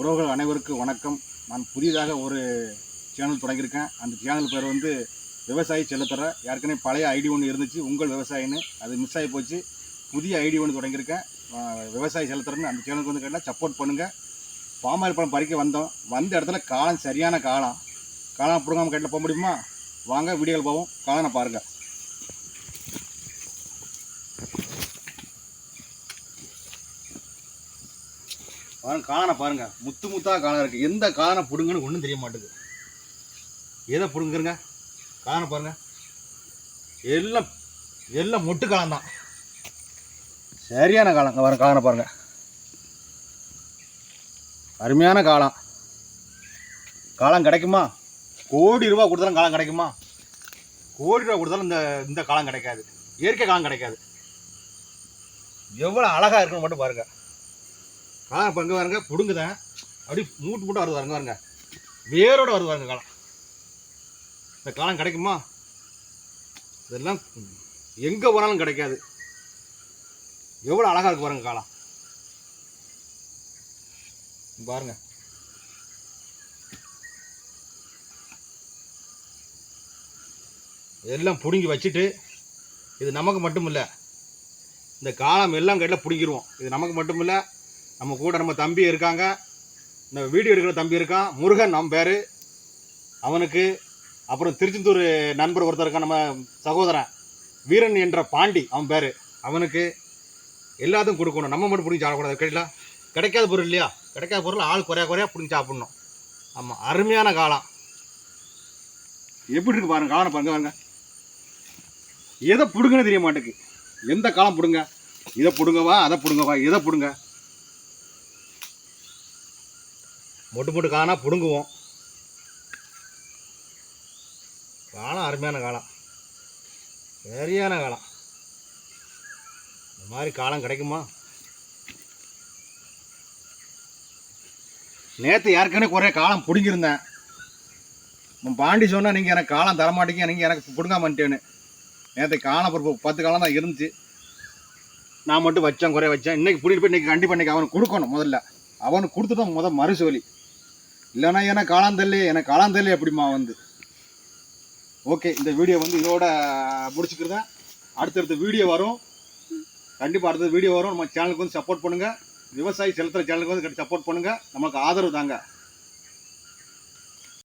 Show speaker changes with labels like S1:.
S1: உறவுகள் அனைவருக்கும் வணக்கம். நான் புதிதாக ஒரு சேனல் தொடங்கியிருக்கேன். அந்த சேனல் பேர் வந்து விவசாயி செல்லத்தர. ஏற்கனவே பழைய ஐடி ஒன்று இருந்துச்சு. உங்கள் விவசாயின்னு அது மிஸ் ஆகி போச்சு. புதிய ஐடி ஒன்று தொடங்கியிருக்கேன். விவசாயி செல்லத்தரன்னு அந்த சேனலுக்கு வந்து கேட்டால் சப்போர்ட் பண்ணுங்கள் பாமாயில் பழம் பறிக்க வந்தோம். வந்த இடத்துல காலம் சரியான காலம். காலம் பிடுங்காமல் கேட்டில் போக முடியுமா? வாங்க வீடியோவில் போவோம் காலனை பாருங்கள் பாருங்க காணை பாருங்க. முத்து முத்தாக காணை இருக்குது எந்த காணை பிடுங்கன்னு ஒன்றும் தெரிய மாட்டேங்குது எதை பிடுங்குறங்க? காணை பாருங்க. எல்லாம் எல்லாம் மொட்டு காலம் தான். சரியான காலம் வர பாருங்க காணை பாருங்க. அருமையான காலம் காலம் கிடைக்குமா? கோடி ரூபா கொடுத்தாலும் காலம் கிடைக்குமா? கோடி ரூபா கொடுத்தாலும் இந்த இந்த காலம் கிடைக்காது. இயற்கை காலம் கிடைக்காது. எவ்வளோ அழகா இருக்குன்னு மட்டும் பாருங்கள் காலம் இப்போ இங்கே பாருங்க பிடுங்குதேன் அப்படி மூட்டு மூட்டை வருது பாருங்க பாருங்க. வேரோட வருது பாருங்க காலம். இந்த காலம் கிடைக்குமா? இதெல்லாம் எங்கே போனாலும் கிடைக்காது. எவ்வளோ அழகா இருக்கு பாருங்க காலம். பாருங்க. எல்லாம் பிடுங்கி வச்சுட்டு இது நமக்கு மட்டும் இல்லை இந்த காலம் எல்லாம் கையில் பிடிங்கிருவோம். இது நமக்கு மட்டும் இல்லை நம்ம கூட நம்ம தம்பி இருக்காங்க. இந்த வீடியோ எடுக்கிற தம்பி இருக்கான் முருகன் நம்ம பேர். அவனுக்கு அப்புறம் திருச்செந்தூர் நண்பர் ஒருத்தர் இருக்கான் நம்ம சகோதரன். வீரன் என்ற பாண்டி அவன் பேர். அவனுக்கு எல்லாத்துக்கும் கொடுக்கணும். நம்ம மட்டும் பிடிச்சி சாப்பிடக்கூடாது கிடைக்கல கிடைக்காத பொருள் இல்லையா? கிடைக்காத பொருள் ஆள் குறையா குறையா பிடிச்சி சாப்பிடணும். ஆமாம் அருமையான காலம் எப்படி இருக்கு பாருங்க காலம் பாருங்க பாருங்க. எதை பிடுங்கன்னு தெரிய மாட்டேங்குது. எந்த காலம் பிடுங்க? இதை பிடுங்கவா அதை பிடுங்கவா எதை பிடுங்க. மொட்டு மொட்டு காணா பிடுங்குவோம். காலம் அருமையான காலம் சரியான காலம் இந்த மாதிரி காலம் கிடைக்குமா? நேற்று ஏற்கனவே குறைய காலம் பிடுங்கியிருந்தேன். நம்ம பாண்டி சொன்னால் நீங்கள் எனக்கு காலம் தரமாட்டீங்க நீங்கள் எனக்கு பிடுங்காமட்டேன்னு நேற்று காலம் ஒரு பத்து காலம் தான் இருந்துச்சு. நான் மட்டும் வச்சேன் குறைய வச்சேன். இன்றைக்கி பிடிக்கிட்டு போய் இன்னைக்கு கண்டிப்பாக இன்னைக்கு அவனுக்கு கொடுக்கணும் முதல்ல. அவனுக்கு கொடுத்துட்டோம் முத மறுசோலி எனக்கு காலம் தெரியல எனக்கு காலம் அப்படிமா வந்து. ஓகே இந்த வீடியோ வந்து இதோட முடிச்சுக்கிறதேன் அடுத்தடுத்த வீடியோ வரும். கண்டிப்பாக அடுத்த வீடியோ வரும். நம்ம சேனலுக்கு வந்து சப்போர்ட் பண்ணுங்கள் விவசாயி செலுத்துகிற சேனலுக்கு வந்து சப்போர்ட் பண்ணுங்கள் நமக்கு ஆதரவு தாங்க.